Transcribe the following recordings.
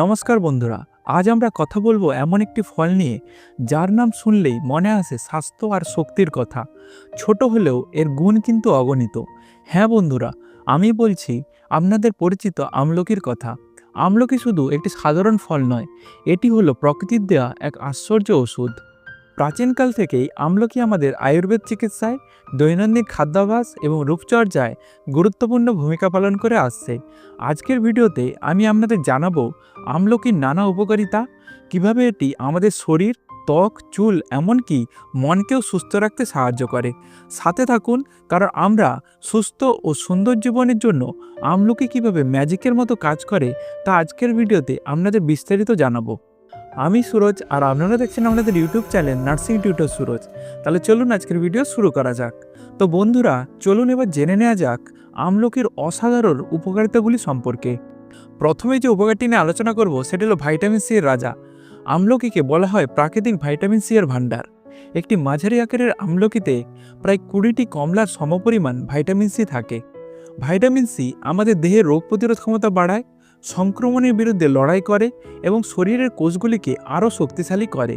নমস্কার বন্ধুরা, আজ আমরা কথা বলব এমন একটি ফল নিয়ে, যার নাম শুনলেই মনে আসে স্বাস্থ্য আর শক্তির কথা। ছোট হলেও এর গুণ কিন্তু অগণিত। হ্যাঁ বন্ধুরা, আমি বলছি, আপনাদের পরিচিত আমলকির কথা। আমলকি শুধু একটি সাধারণ ফল নয়, এটি হলো প্রকৃতির দেয়া এক আশ্চর্য ওষুধ। প্রাচীনকাল থেকেই আমলকি আমাদের আয়ুর্বেদ চিকিৎসায়, দৈনন্দিন খাদ্যাভ্যাস এবং রূপচর্যায় গুরুত্বপূর্ণ ভূমিকা পালন করে আসছে। আজকের ভিডিওতে আমি আপনাদের জানাব আমলকির নানা উপকারিতা, কীভাবে এটি আমাদের শরীর, ত্বক, চুল এমনকি মনকেও সুস্থ রাখতে সাহায্য করে। সাথে থাকুন, কারণ আমরা সুস্থ ও সুন্দর জীবনের জন্য আমলকি কীভাবে ম্যাজিকের মতো কাজ করে, তা আজকের ভিডিওতে আপনাদের বিস্তারিত জানাব। আমি সুরজ আর আপনারা দেখছেন আমাদের YouTube channel nursing tutor Suraj তাহলে চলুন আজকের ভিডিও শুরু করা যাক। তো বন্ধুরা, চলুন এবার জেনে নেওয়া যাক আমলকির অসাধারণ উপকারিতাগুলি সম্পর্কে। প্রথমে যে উপকারটি নিয়ে আলোচনা করব, সেটি হলো ভাইটামিন সি এর রাজা। আমলকিকে বলা হয় প্রাকৃতিক ভাইটামিন সি এর ভাণ্ডার। একটি মাঝারি আকারের আমলকিতে প্রায় কুড়িটি কমলার সমপরিমাণ ভাইটামিন সি থাকে। ভাইটামিন সি আমাদের দেহের রোগ প্রতিরোধ ক্ষমতা বাড়ায় সংক্রমণের বিরুদ্ধে লড়াই করে এবং শরীরের কোষগুলিকে আরও শক্তিশালী করে।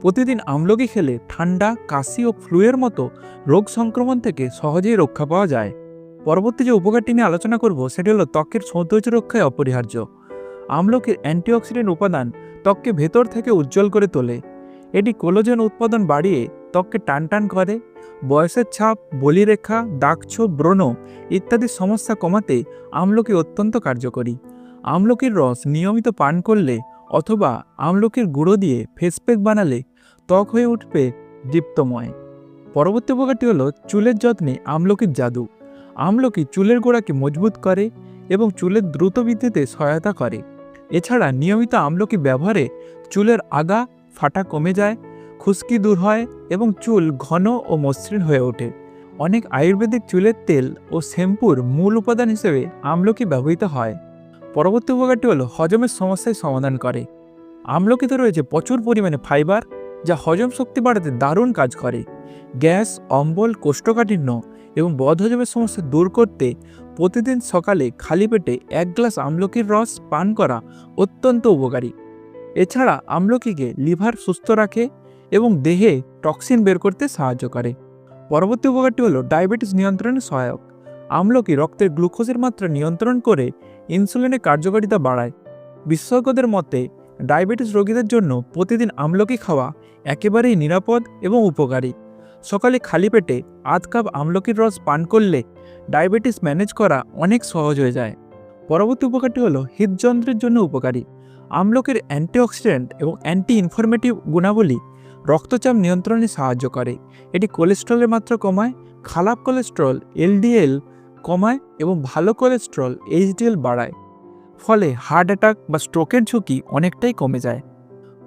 প্রতিদিন আমলকি খেলে ঠান্ডা, কাশি ও ফ্লুয়ের মতো রোগ সংক্রমণ থেকে সহজেই রক্ষা পাওয়া যায়। পরবর্তী যে উপকারটি নিয়ে আলোচনা করব, সেটি হলো ত্বকের সৌন্দর্য রক্ষায় অপরিহার্য। আমলকির অ্যান্টিঅক্সিডেন্ট উপাদান ত্বককে ভেতর থেকে উজ্জ্বল করে তোলে। এটি কোলোজেন উৎপাদন বাড়িয়ে ত্বককে টানটান করে। বয়সের ছাপ, বলিরেখা, দাগছোপ, ব্রণ ইত্যাদি সমস্যা কমাতে আমলকি অত্যন্ত কার্যকরী। আমলকির রস নিয়মিত পান করলে অথবা আমলকির গুঁড়ো দিয়ে ফেসপ্যাক বানালে ত্বক হয়ে উঠবে দীপ্তময়। পরবর্তী উপকারটি হলো চুলের যত্নে আমলকির জাদু। আমলকি চুলের গোড়াকে মজবুত করে এবং চুলের দ্রুত বৃদ্ধিতে সহায়তা করে। এছাড়া নিয়মিত আমলকি ব্যবহারে চুলের আগা, ফাটা কমে যায়, খুশকি দূর হয় এবং চুল ঘন ও মসৃণ হয়ে ওঠে। অনেক আয়ুর্বেদিক চুলের তেল ও শ্যাম্পুর মূল উপাদান হিসেবে আমলকি ব্যবহৃত হয়। পরবর্তী উপকারটি হলো হজমের সমস্যায় সমাধান করে। আমলকিতে রয়েছে প্রচুর পরিমাণে ফাইবার, যা হজম শক্তি বাড়াতে দারুণ কাজ করে। গ্যাস, অম্বল, কোষ্ঠকাঠিন্য এবং বদহজমের সমস্যা দূর করতে প্রতিদিন সকালে খালি পেটে এক গ্লাস আমলকির রস পান করা অত্যন্ত উপকারী। এছাড়া আমলকিকে লিভার সুস্থ রাখে এবং দেহে টক্সিন বের করতে সাহায্য করে। পরবর্তী উপকারটি হলো ডায়াবেটিস নিয়ন্ত্রণে সহায়ক। আমলকি রক্তের গ্লুকোজের মাত্রা নিয়ন্ত্রণ করে ইনসুলিনের কার্যকারিতা বাড়ায়। বিশেষজ্ঞদের মতে, ডায়াবেটিস রোগীদের জন্য প্রতিদিন আমলকি খাওয়া একেবারেই নিরাপদ এবং উপকারী। সকালে খালি পেটে আধ কাপ আমলকির রস পান করলে ডায়াবেটিস ম্যানেজ করা অনেক সহজ হয়ে যায়। পরবর্তী উপকারটি হলো হৃদযন্ত্রের জন্য উপকারী। আমলকির অ্যান্টিঅক্সিডেন্ট এবং অ্যান্টি ইনফরমেটিভ গুণাবলী রক্তচাপ নিয়ন্ত্রণে সাহায্য করে। এটি কোলেস্ট্রলের মাত্রা কমায়, খারাপ কোলেস্ট্রল, এলডিএল কমায় এবং ভালো কোলেস্ট্রল এইচডিএল বাড়ায়। ফলে হার্ট অ্যাটাক বা স্ট্রোকের ঝুঁকি অনেকটাই কমে যায়।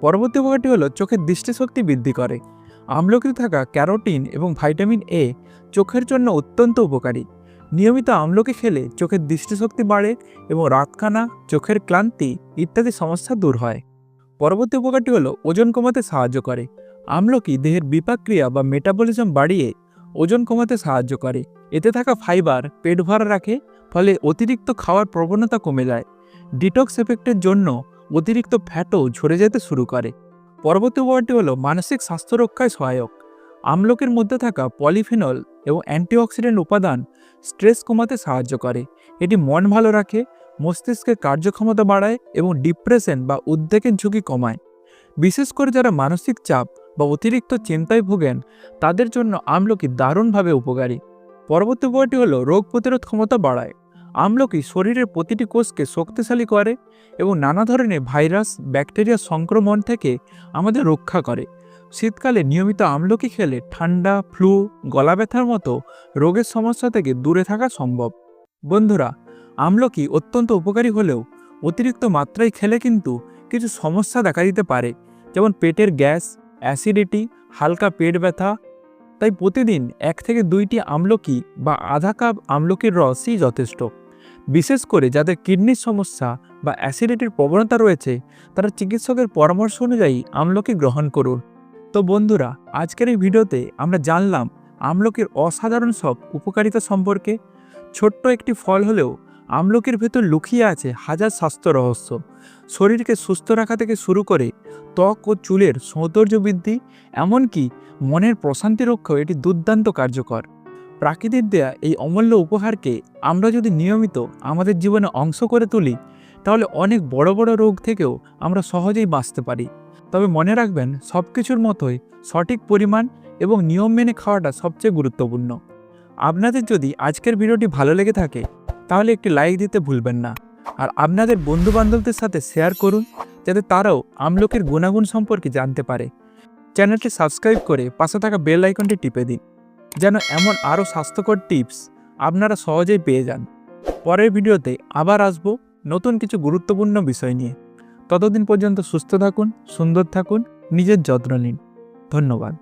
পরবর্তী উপকারটি হলো চোখের দৃষ্টিশক্তি বৃদ্ধি করে। আমলকিতে থাকা ক্যারোটিন এবং ভাইটামিন এ চোখের জন্য অত্যন্ত উপকারী। নিয়মিত আমলকি খেলে চোখের দৃষ্টিশক্তি বাড়ে এবং রাতকানা চোখের ক্লান্তি ইত্যাদি সমস্যা দূর হয়। পরবর্তী উপকারটি হলো ওজন কমাতে সাহায্য করে। আমলকি দেহের বিপাক্রিয়া বা মেটাবলিজম বাড়িয়ে ওজন কমাতে সাহায্য করে। এতে থাকা ফাইবার পেট ভরা রাখে, ফলে অতিরিক্ত খাওয়ার প্রবণতা কমে যায়। ডিটক্স এফেক্টের জন্য অতিরিক্ত ফ্যাটও ঝরে যেতে শুরু করে। পরবর্তী উপকারটি হলো মানসিক স্বাস্থ্য রক্ষায় সহায়ক। আমলকির মধ্যে থাকা পলিফেনল এবং অ্যান্টিঅক্সিডেন্ট উপাদান স্ট্রেস কমাতে সাহায্য করে। এটি মন ভালো রাখে, মস্তিষ্কের কার্যক্ষমতা বাড়ায় এবং ডিপ্রেশন বা উদ্বেগের ঝুঁকি কমায়। বিশেষ করে যারা মানসিক চাপ বা অতিরিক্ত চিন্তায় ভোগেন, তাদের জন্য আমলকি দারুণভাবে উপকারী। পরবর্তী উপকারটি হলো রোগ প্রতিরোধ ক্ষমতা বাড়ায়। আমলকি শরীরের প্রতিটি কোষকে শক্তিশালী করে এবং নানা ধরনের ভাইরাস, ব্যাকটেরিয়া সংক্রমণ থেকে আমাদের রক্ষা করে। শীতকালে নিয়মিত আমলকি খেলে ঠান্ডা, ফ্লু গলা ব্যথার মতো রোগের সমস্যা থেকে দূরে থাকা সম্ভব। বন্ধুরা, আমলকি অত্যন্ত উপকারী হলেও অতিরিক্ত মাত্রায় খেলে কিন্তু কিছু সমস্যা দেখা দিতে পারে, যেমন পেটের গ্যাস, অ্যাসিডিটি, হালকা পেট ব্যথা তাই প্রতিদিন এক থেকে দুইটি আমলকি বা আধা কাপ আমলকির রসই যথেষ্ট। বিশেষ করে যাদের কিডনির সমস্যা বা অ্যাসিডিটির প্রবণতা রয়েছে, তারা চিকিৎসকের পরামর্শ অনুযায়ী আমলকি গ্রহণ করুন। তো বন্ধুরা, আজকের এই ভিডিওতে আমরা জানলাম আমলকির অসাধারণ সব উপকারিতা সম্পর্কে। ছোট্ট একটি ফল হলেও আমলকির ভেতর লুকিয়ে আছে হাজার স্বাস্থ্য রহস্য। শরীরকে সুস্থ রাখা থেকে শুরু করে ত্বক ও চুলের সৌন্দর্য বৃদ্ধি এমনকি মনের প্রশান্তি রক্ষাও এটি দুর্দান্ত কার্যকর। প্রাকৃতিক দেয়া এই অমূল্য উপহারকে আমরা যদি নিয়মিত আমাদের জীবনে অংশ করে তুলি, তাহলে অনেক বড় বড় রোগ থেকেও আমরা সহজেই বাঁচতে পারি। তবে মনে রাখবেন সব কিছুর মতোই সঠিক পরিমাণ এবং নিয়ম মেনে খাওয়াটা সবচেয়ে গুরুত্বপূর্ণ। আপনাদের যদি আজকের ভিডিওটি ভালো লেগে থাকে তাহলে একটি লাইক দিতে ভুলবেন না। আর আপনাদের বন্ধুবান্ধবদের সাথে শেয়ার করুন, যাতে তারাও আমলকির গুণাগুণ সম্পর্কে জানতে পারে। চ্যানেলটি সাবস্ক্রাইব করে পাশে থাকা বেল আইকনটি টিপে দিন, যেন এমন আরও স্বাস্থ্যকর টিপস আপনারা সহজেই পেয়ে যান। পরের ভিডিওতে আবার আসব নতুন কিছু গুরুত্বপূর্ণ বিষয় নিয়ে। ততদিন পর্যন্ত সুস্থ থাকুন, সুন্দর থাকুন, নিজের যত্ন নিন। ধন্যবাদ।